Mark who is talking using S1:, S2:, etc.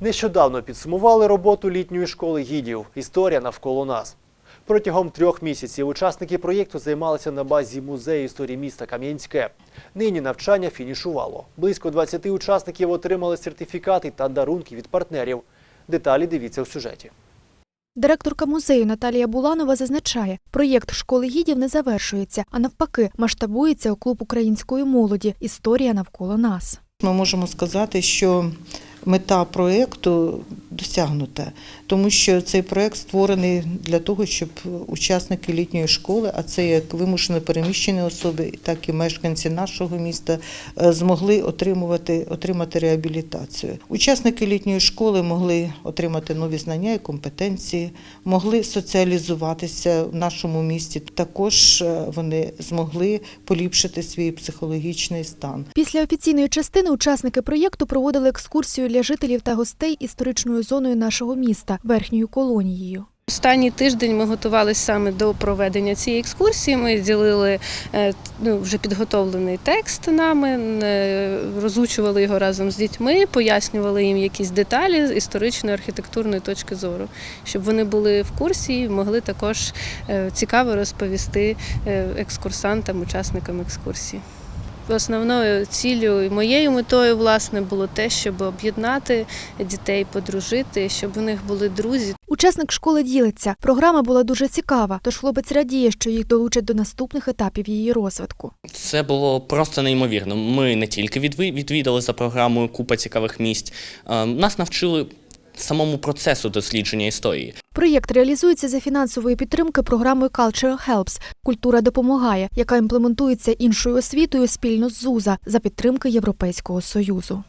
S1: Нещодавно підсумували роботу літньої школи гідів. Історія навколо нас. Протягом трьох місяців учасники проєкту займалися на базі музею історії міста Кам'янське. Нині навчання фінішувало. Близько 20 учасників отримали сертифікати та дарунки від партнерів. Деталі дивіться у сюжеті.
S2: Директорка музею Наталія Буланова зазначає, проєкт школи гідів не завершується, а навпаки, масштабується у клуб української молоді. Історія навколо нас.
S3: Ми можемо сказати, що мета проєкту досягнута, тому що цей проєкт створений для того, щоб учасники літньої школи, а це як вимушено переміщені особи, так і мешканці нашого міста, е, змогли отримувати отримати реабілітацію. Учасники літньої школи могли отримати нові знання і компетенції, могли соціалізуватися в нашому місті. Також е, вони змогли поліпшити свій психологічний стан.
S2: Після офіційної частини учасники проєкту проводили екскурсію для жителів та гостей історичною зоною нашого міста верхньою колонією.
S4: Останній тиждень ми готувалися саме до проведення цієї екскурсії. Ми ділили е, ну, вже підготовлений текст нами, е, розучували його разом з дітьми, пояснювали їм якісь деталі з історичної архітектурної точки зору, щоб вони були в курсі і могли також е, цікаво розповісти екскурсантам, учасникам екскурсії. Основною ціллю і моєю метою власне було те, щоб об'єднати дітей, подружити, щоб у них були друзі,
S2: Учасник школи ділиться. Програма була дуже цікава, тож хлопець радіє, що їх долучать до наступних етапів її розвитку.
S5: Це було просто неймовірно. Ми не тільки відвідали за програмою купа цікавих місць, е, нас навчили самому процесу дослідження історії.
S2: Проєкт реалізується за фінансової підтримки програмою Culture Helps Культура допомагає, яка імплементується іншою освітою спільно з ЗУЗа за підтримки Європейського союзу.